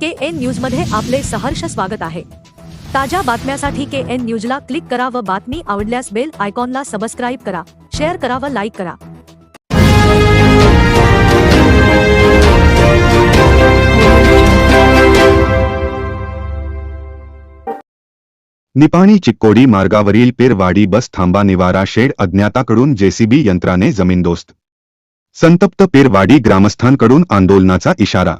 के N news मध्ये आपले सहर्ष स्वागत आहे. ताज्या बातम्यासाठी के एन न्यूजला क्लिक करा व बातमी आवडल्यास बेल आयकॉनला सबस्क्राईब करा. शेअर करा व लाईक करा. निपाणी चिक्कोडी मार्गावरील पेरवाडी बस थांबा निवारा शेड अज्ञाताकडून जेसीबी यंत्राने जमीनदोस्त संतप्त पेरवाडी ग्रामस्थांकडून आंदोलनाचा इशारा.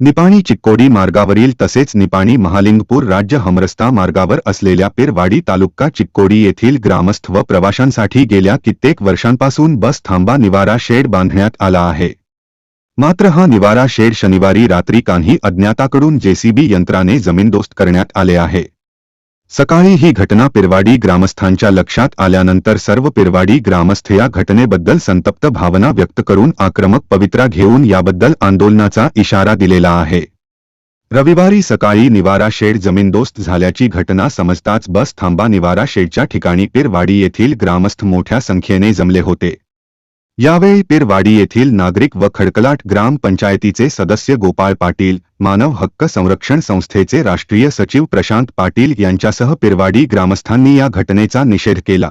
निपाणी चिक्कोडी मार्गावरील तसेच निपाणी महालिंगपूर राज्य हमरस्ता मार्गावर असलेल्या पेरवाडी तालुका चिक्कोडी येथील ग्रामस्थ व प्रवाशांसाठी गेल्या कित्येक वर्षांपासून बस थांबा निवारा शेड बांधण्यात आला आहे. मात्र हा निवारा शेड शनिवारी रात्री कान्ही अज्ञाताकडून जेसीबी यंत्राने जमीनदोस्त करण्यात आले आहे. सकाळी ही घटना पिरवाडी ग्रामस्थांच्या लक्षात आल्यानंतर सर्व पिरवाडी ग्रामस्थ या घटनेबद्दल संतप्त भावना व्यक्त करून आक्रमक पवित्रा घेऊन याबद्दल आंदोलनाचा इशारा दिलेला आहे. रविवारी सकाळी निवारा शेड जमीनदोस्त झाल्याची घटना समजताच बस थांबा निवारा शेडच्या ठिकाणी पिरवाडी येथील ग्रामस्थ मोठ्या संख्येने जमले होते. यावेळी पिरवाडी येथील नागरिक व खडकलाट ग्रामपंचायतीचे सदस्य गोपाळ पाटील मानव हक्क संरक्षण संस्थेचे राष्ट्रीय सचिव प्रशांत पाटील यांच्यासह पिरवाडी ग्रामस्थांनी या घटनेचा निषेध केला.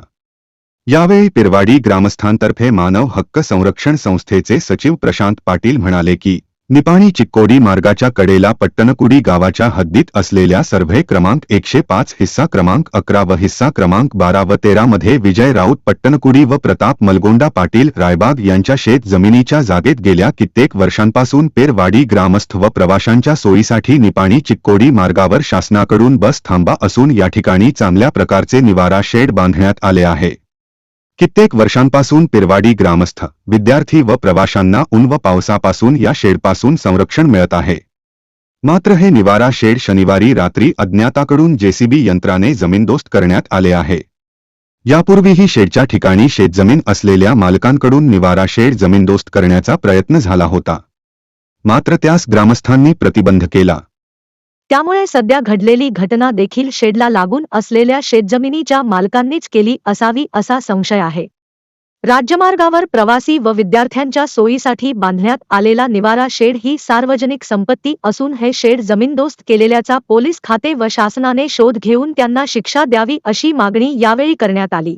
यावेळी पिरवाडी ग्रामस्थांतर्फे मानव हक्क संरक्षण संस्थेचे सचिव प्रशांत पाटील म्हणाले की निपाणी चिक्कोडी मार्गाच्या कडेला पट्टणकुडी गावाच्या हद्दीत असलेल्या सर्व्हे क्रमांक एकशे पाच हिस्सा क्रमांक अकरा व हिस्सा क्रमांक बारा व तेरा मध्ये विजय राऊत पट्टणकुडी व प्रताप मलगोंडा पाटील रायबाग यांच्या शेत जमिनीच्या जागेत गेल्या कित्येक वर्षांपासून पेरवाडी ग्रामस्थ व प्रवाशांच्या सोयीसाठी निपाणी चिक्कोडी मार्गावर शासनाकडून बस थांबा असून या ठिकाणी चांगल्या प्रकारचे निवारा शेड बांधण्यात आले आहे. कित्येक वर्षांपासून पिरवाडी ग्रामस्थ विद्यार्थी व प्रवाशांना ऊन व पावसापासून या शेडपासून संरक्षण मिळत आहे. मात्र हे निवारा शेड शनिवारी रात्री अज्ञाताकडून जेसीबी यंत्राने जमीनदोस्त करण्यात आले आहे. यापूर्वीही शेडच्या ठिकाणी शेतजमीन असलेल्या मालकांकडून निवारा शेड जमीनदोस्त करण्याचा प्रयत्न झाला होता. मात्र त्यास ग्रामस्थांनी प्रतिबंध केला. त्यामुळे सध्या घडलेली घटना देखील शेडला लागून असलेल्या शेतजमिनीच्या मालकांनीच केली असावी असा संशय आहे. राज्यमार्गावर प्रवासी व विद्यार्थ्यांच्या सोयीसाठी बांधण्यात आलेला निवारा शेड ही सार्वजनिक संपत्ती असून हे शेड जमीनदोस्त केलेल्याचा पोलीस खाते व शासनाने शोध घेऊन त्यांना शिक्षा द्यावी अशी मागणी यावेळी करण्यात आली.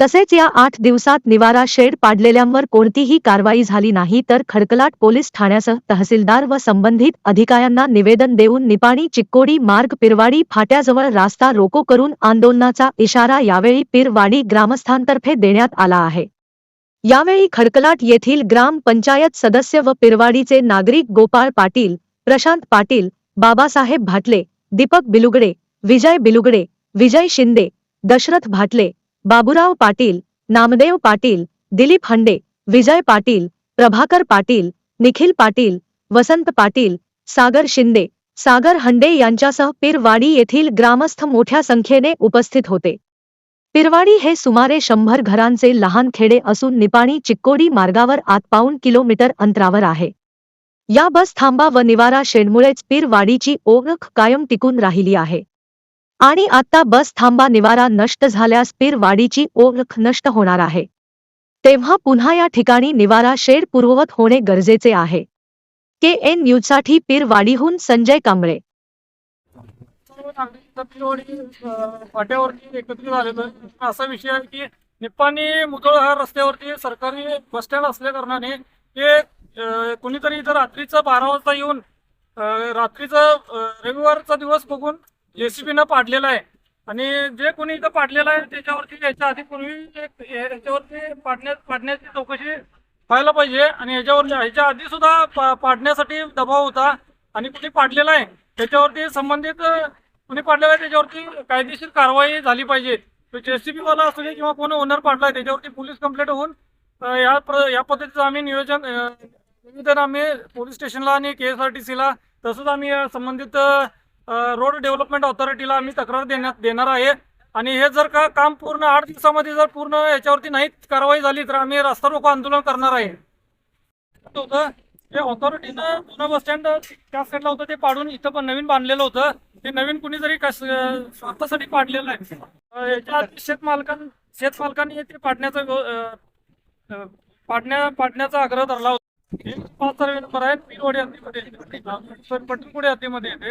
तसेच या आठ दिवसात निवारा शेड पाडलेल्यांवर कोणतीही कारवाई झाली नाही तर खडकलाट पोलीस ठाण्यासह तहसीलदार व संबंधित अधिकाऱ्यांना निवेदन देऊन निपाणी चिक्कोडी मार्ग पिरवाडी फाट्याजवळ रास्ता रोको करून आंदोलनाचा इशारा यावेळी पिरवाडी ग्रामस्थांतर्फे देण्यात आला आहे. यावेळी खडकलाट येथील ग्राम पंचायत सदस्य व पिरवाडीचे नागरिक गोपाळ पाटील प्रशांत पाटील बाबासाहेब भाटले दीपक बिलुगडे विजय बिलुगडे विजय शिंदे दशरथ भाटले बाबुराव पाटील नामदेव पाटील दिलीप हंडे विजय पाटील प्रभाकर पाटील निखिल पाटील वसंत पाटील सागर शिंदे सागर हंडे यांच्यासह पिरवाडी येथील ग्रामस्थ मोठ्या संख्येने उपस्थित होते. पिरवाडी हे सुमारे शंभर घरांचे लहान खेडे असून निपाणी चिक्कोडी मार्गावर आत पाऊन किलोमीटर अंतरावर आहे. या बस थांबा व निवारा शेडमुळेच पिरवाडीची ओळख कायम टिकून राहिली आहे. आणि आता बस थांबा निवारा नष्ट झाल्यास पीरवाडीची ओळख नष्ट होणार आहे. तेव्हा पुन्हा या ठिकाणी निवारा शेड पूर्ववत होणे गरजेचे आहे. के एन न्यूजसाठी पीरवाडीहून संजय कांबळे. एकत्रित असा विषय आहे की निप्पाणी मुधोळ रस्त्यावरती सरकारी बस स्टँड असल्या कारणाने ते अं, कोणीतरी इथं रात्रीचं बारा वाजता येऊन रात्रीचं रविवारचा दिवस बघून जेसीबीनं पाडलेला आहे. आणि जे कोणी इथं पाडलेलं आहे त्याच्यावरती याच्या आधी पूर्वी एक याच्यावरती पाडण्या पाडण्याची चौकशी व्हायला पाहिजे. आणि याच्यावर ह्याच्या आधी सुद्धा पा- पाडण्यासाठी दबाव होता. आणि कुणी पाडलेला आहे त्याच्यावरती संबंधित कुणी पाडलेला आहे त्याच्यावरती कायदेशीर कारवाई झाली पाहिजे. जेसीबी वाला असू दे किंवा कोण ओनर पाडलाय त्याच्यावरती पोलीस कंप्लेंट होऊन या प्र- या पद्धतीचं आम्ही नियोजन निवेदन आम्ही पोलीस स्टेशनला आणि के एस आर टी सीला तसंच आम्ही संबंधित रोड डेव्हलपमेंट ऑथॉरिटीला आम्ही तक्रार देण्यात देणार आहे. आणि हे जर का काम पूर्ण आठ दिवसामध्ये जर पूर्ण याच्यावरती नाही कारवाई झाली तर आम्ही रास्ता रोको आंदोलन करणार आहे. होतं. ते ऑथॉरिटीनं जुनं बस स्टँड त्या साईडला होतं ते पाडून इथं पण नवीन बांधलेलं होतं. ते नवीन कुणी जरी स्वतःसाठी पाडलेलं आहे याच्या आधी शेतमालकां शेतमालकांनी ते पाडण्याचा पाडण्या पाडण्याचा आग्रह धरला होता. पाच नंबर आहेत पिनवाडी हद्दीमध्ये येते. हद्दीमध्ये येते